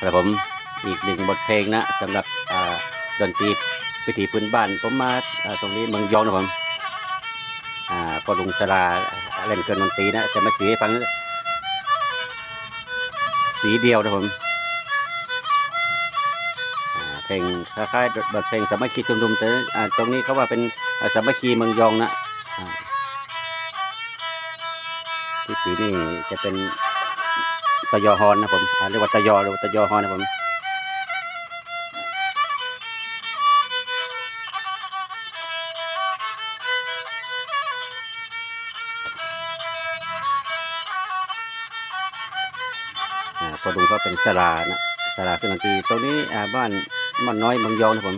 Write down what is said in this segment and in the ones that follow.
ครับผมอีกหนึ่งบทเพลงนะสำหรับดนตรีพิธีพื้นบ้านผมมาตรงนี้เมืองยองนะผมอ่าพอลุงสลาเล่นเครื่องดนตรีนะจะมาสีให้ฟังสีเดียวนะผมเพลงคล้ายๆบทเพลงสามัคคีชุมนุมแต่ตรงนี้เขาว่าเป็นสามัคคีเมืองยองนะที่สีนี่จะเป็น ตะยอฮอนนะผมเรียกว่าตะยอหรือตะยอฮอนนะผมอ่าพอดุงก็เป็นสลานะสลาเครื่อดนตรีตรงนี้บ้านบ้านน้อยเมืองยองนะผม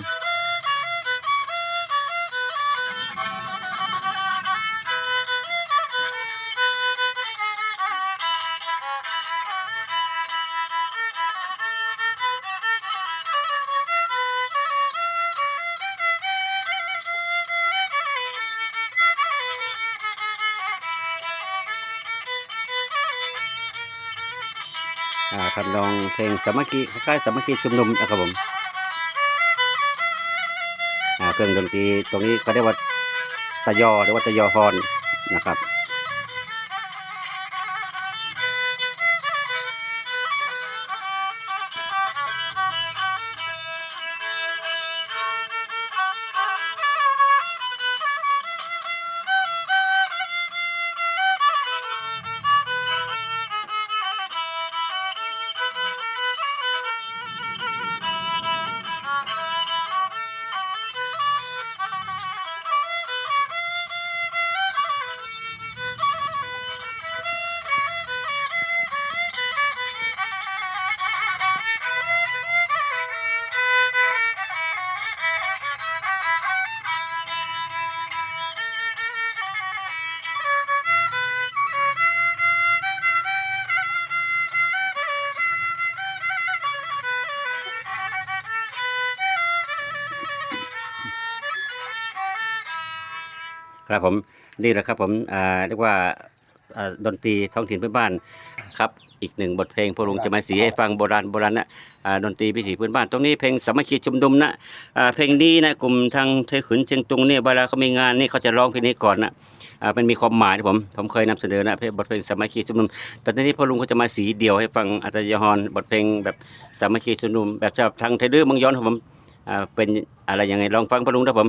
ทำนองเพลงสามัคคีคล้ายๆสามัคคีชุมนุมนะครับผมอ่าเครื่องดนตรีตรงนี้เขาเรียกว่าตะยอหรือว่าตะยอฮอนนะครับ ครับผมนี่แหละครับผมเรียกว่าดนตรีท้องถิ่นพื้นบ้านครับอีกหนึ่งบทเพลงพวกลุงจะมาสีให้ฟังโบราณโบราณนะดนตรีพิถีพื้นบ้าน ตรงนี้เพลงสามัคคีชุมนุมนะเพลงนี้นะกลุ่มทางเทขุนเชียงตุงเนี่ยเวลาเขามีงานนี่เขาจะร้องเพลงนี้ก่อนนะอ่ามันมีความหมายนะผมผมเคยนำเสนอนะเพลงบทเพลงสามัคคีชุมนุมแต่ทีนี้พอลุงก็จะมาสีเดียวให้ฟังอัตยฮรบทเพลงแบบสามัคคีชุมนุมแบบฉบับทางไทยดื้อเมืองย้อนผมเป็นอะไรยังไงลองฟังพอลุงนะผม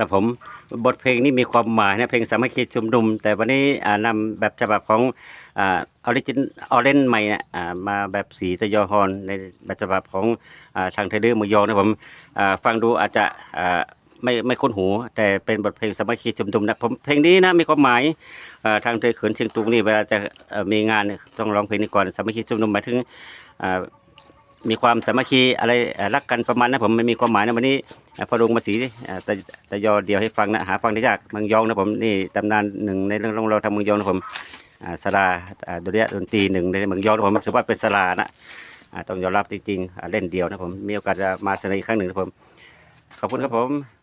ครับผมบทเพลงนี้มีความหมายนะเพลงสามัคคีชุมนุม แต่วันนี้อ่านำแบบฉบับของออริจินออเรนใหม่นะมาแบบสีตะยอฮอนในแบบฉบับของอทางไทเดอร์มยองนะผมฟังดูอาจจะไม่ไม่คุ้นหู แต่เป็นบทเพลงสามัคคีชุมนุมนะผมเพลงนี้นะมีความหมายทางไทเขินเชียงตุงนี่เวลาจะมีงานต้องร้องเพลงนี้ก่อนสามัคคีชุมนุมหมายถึงมีความสามัคคีอะไรรักกันประมาณนั้นผมไม่มีความหมายนะวันนี้พอลงมาสีแต่แต่ยอเดียวให้ฟังนะหาฟังได้ยากเมืองยองนะผมนี่ตำนานหนึ่งในเรื่องของเราทำเมืองยองนะผมสลาดนตรีดนตรีหนึ่งในเมืองยองนะผมถือว่าเป็นสลานะต้องยอมรับจริงๆเล่นเดียวนะผมมีโอกาสจะมาเสนออีกครั้งหนึ่งนะผมขอบคุณครับผม